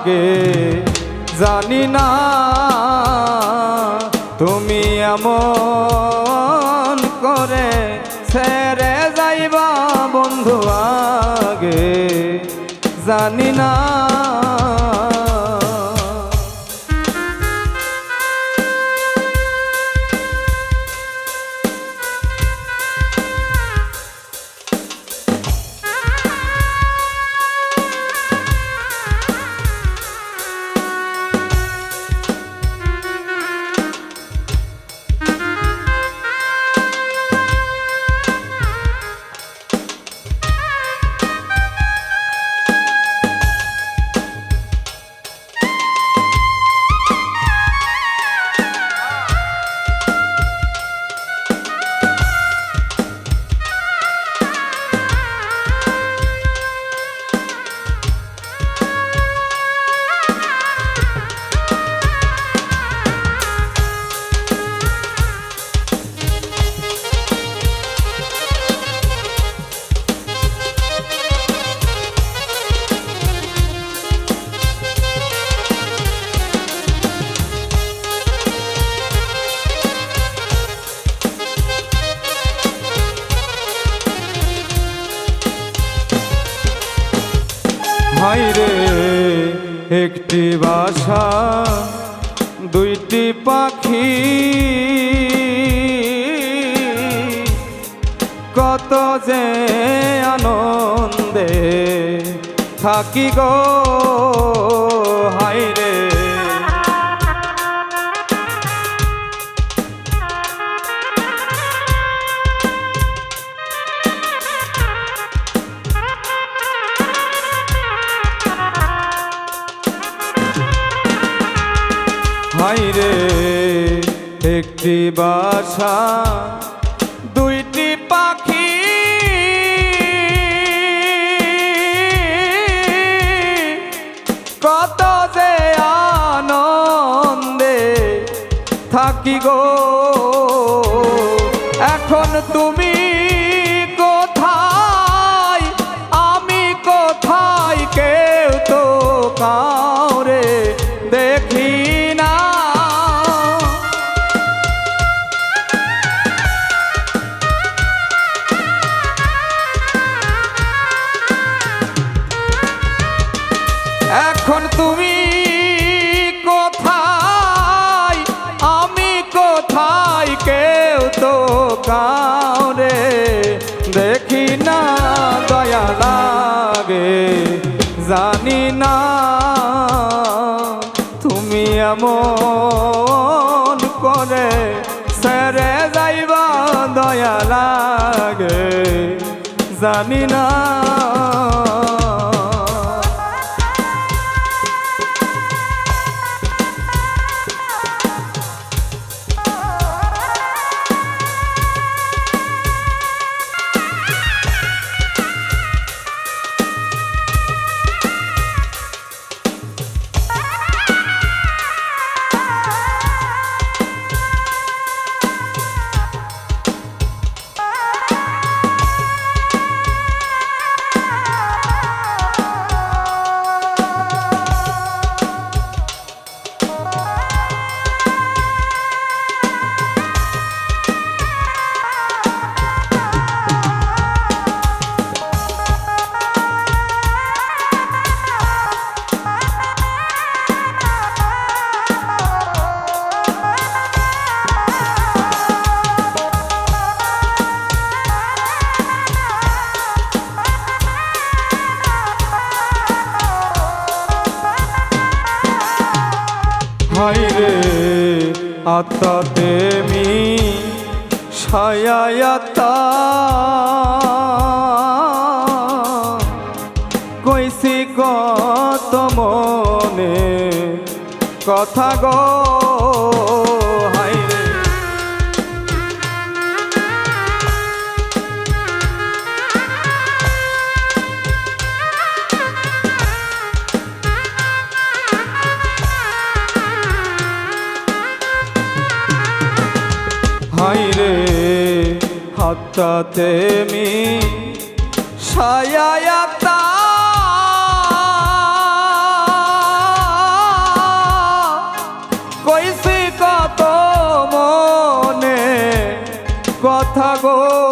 লাগে জানি না তুমি এমন করে ছেড়ে যাইবা বন্ধু আগে জানি না একটি বাসা দুইটি পাখি। কত যে আনন্দে থাকি গো হাইরে হাইরে একটি বাসা দুইটি পাখি। কত যে আনন্দে থাকি গো। জানি না তুমি এমন করে সেরে যাইবা দয়া লাগে। জানি না হাইরে আত্মা দেমি ছায়াতা কইসি কত মনে কথা গো। হাতটাতে মি ছায়ায়াতা কইছি কত মনে কথা গো।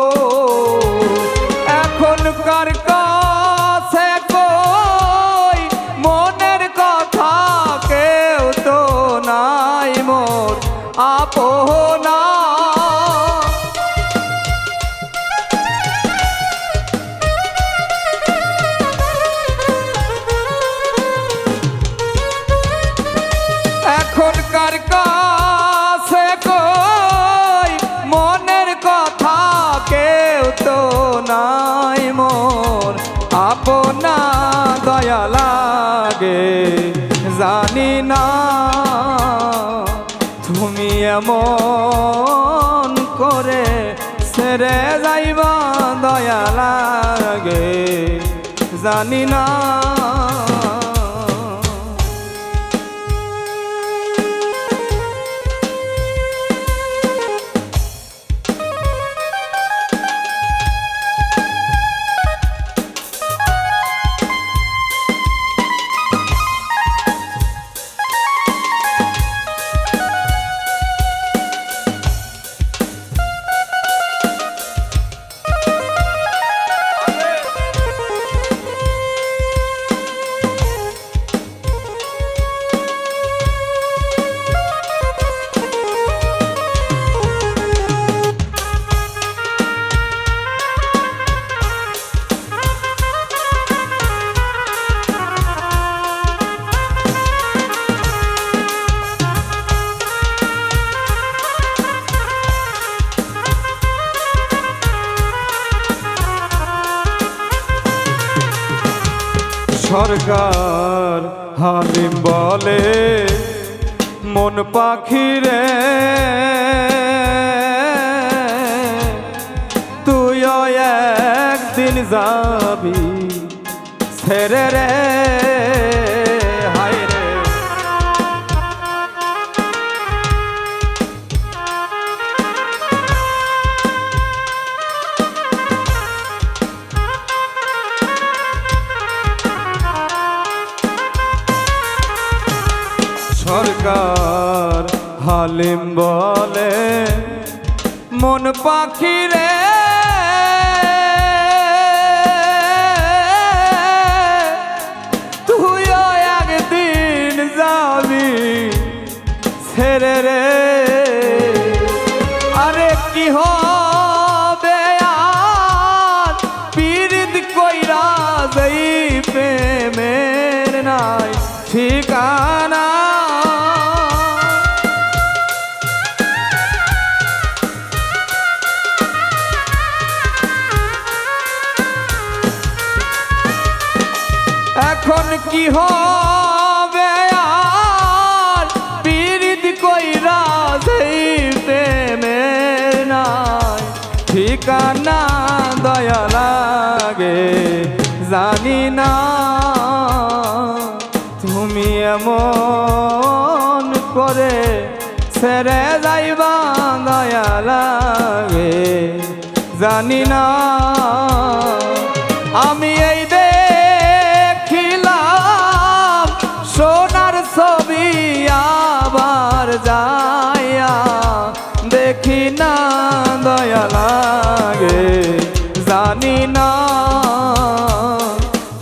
সেরে যাইব দয়া লাগে জানি না সরকার হালিম বলে মন পাখি রে তুইও একদিন যাবি ছেড়ে রে। সরকার হালিম বলে মন পাখি রে। তুইও একদিন যাবি ছেড়ে রে। এখন কি হবে আর? পীড়িত কইরা প্রেমের নাই। ঠিকানা দয়া লাগে, জানি না। তুমি এমন করে ছেড়ে যাইবা দয়া লাগে, জানি না। আমি এই আবার দেখি না দয়া লাগে, জানি না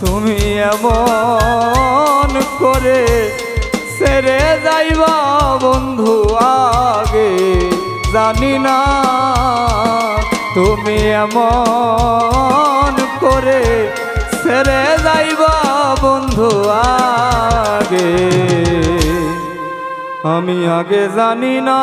তুমি এমন করে সেরে যাইবা বন্ধু আগে, জানি না তুমি এমন করে সেরে যাইবা বন্ধু আগে। আমি আগে জানি না।